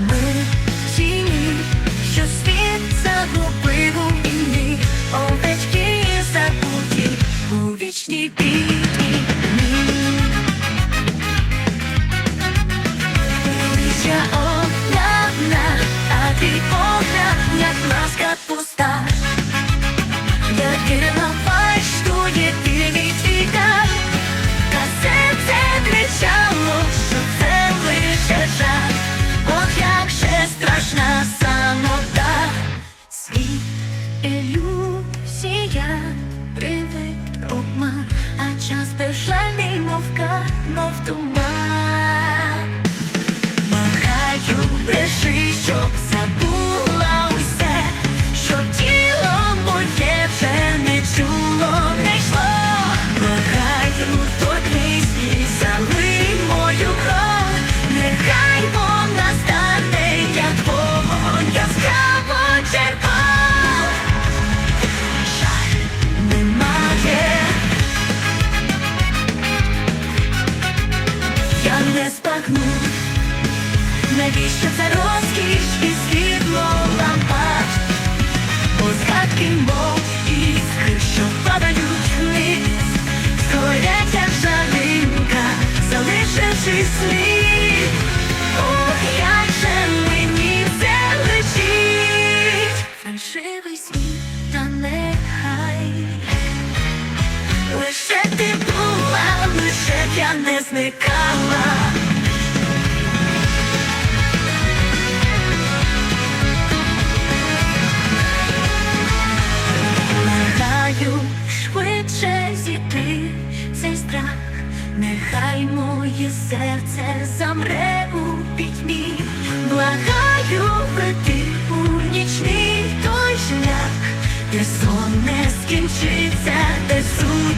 Ми тіні, що світ загубив у війні, овечки забуті у вічній пітні. Листя огляна, а твій погляд, як маска пуста. Ілюзія, привид обман, а час пішла мов кар, мов туман. Навіщо це розкіш і світло лампад? Згадки, мов іскри, що падають вниз, Скорять, як залишивши слід. Ох, як же мені це лечить Фальшивий світ, та нехай Лише ти була, лише б я не зникала.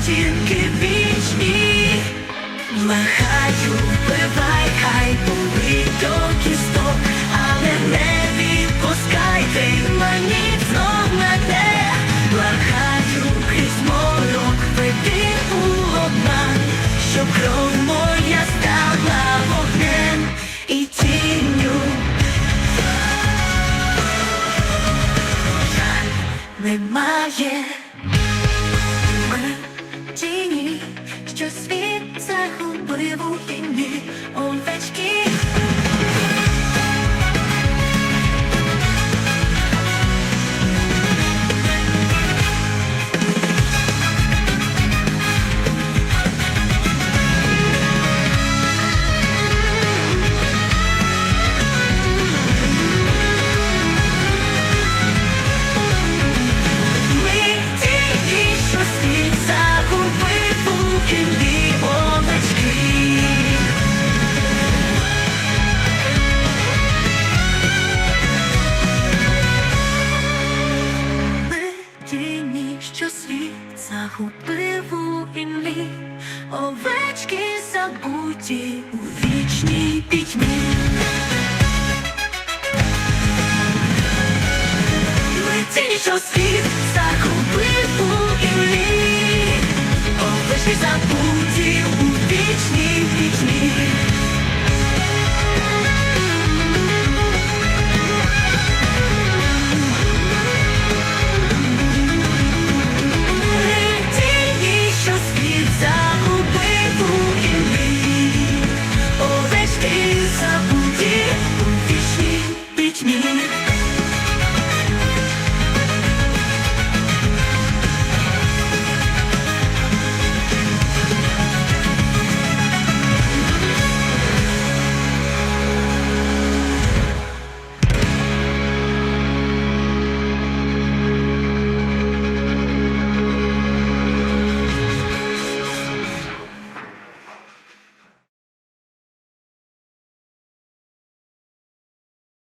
Сутінки вічні. Благаю, вбивай, хай болить до кісток, але не відпускайте мені знов мене. Благаю, крізь морок веди у обман, щоб кров моя стала вогнем і тінню. Немає. що світ загубив у овечки забуті у вічній пітьмі. Що світ загубив у імлі, овечки забуті.